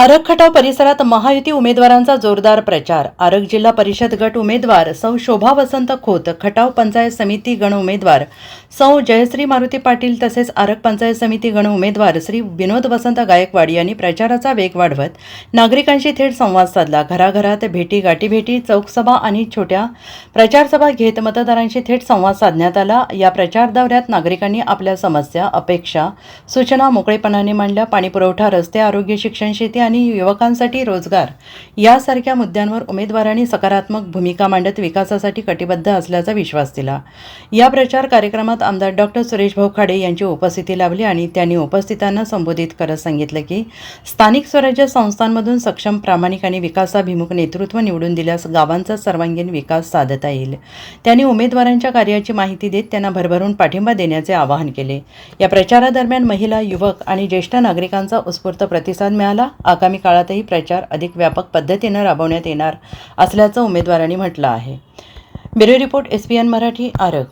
आरग खटाव परिसरात महायुती उमेदवारांचा जोरदार प्रचार. आरग जिल्हा परिषद गट उमेदवार सौ शोभा वसंत खोत खटाव पंचायत समिती गण उमेदवार सौ जयश्री मारुती पाटील तसेच आरग पंचायत समिती गण उमेदवार श्री विनोद वसंत गायकवाड यांनी प्रचाराचा वेग वाढवत नागरिकांशी थेट संवाद साधला. घराघरात भेटी गाठीभेटी चौकसभा आणि छोट्या प्रचारसभा घेत मतदारांशी थेट संवाद साधण्यात आला. या प्रचार दौऱ्यात नागरिकांनी आपल्या समस्या अपेक्षा सूचना मोकळेपणाने मांडल्या. पाणीपुरवठा रस्ते आरोग्य शिक्षण शेती आणि युवकांसाठी रोजगार. यासारख्या मुद्द्यांवर उमेदवारांनी सकारात्मक भूमिका मांडत विकासासाठी कटिबद्ध असल्याचा विश्वास दिला. या प्रचार कार्यक्रमात आमदार डॉक्टर सुरेश भाऊ खाडे यांची उपस्थिती लाभली आणि त्यांनी उपस्थितांना संबोधित करत सांगितलं की स्थानिक स्वराज्य संस्थांमधून सक्षम प्रामाणिक आणि विकासाभिमुख नेतृत्व निवडून दिल्यास गावांचा सर्वांगीण विकास साधता येईल. त्यांनी उमेदवारांच्या कार्याची माहिती देत त्यांना भरभरून पाठिंबा देण्याचे आवाहन केले. या प्रचारादरम्यान महिला युवक आणि ज्येष्ठ नागरिकांचा उत्स्फूर्त प्रतिसाद मिळाला. आगामी काळातही प्रचार अधिक व्यापक पद्धतीनं राबवण्यात येणार असल्याचं उमेदवारांनी म्हटलं आहे. Bureau report S P N Marathi Arag.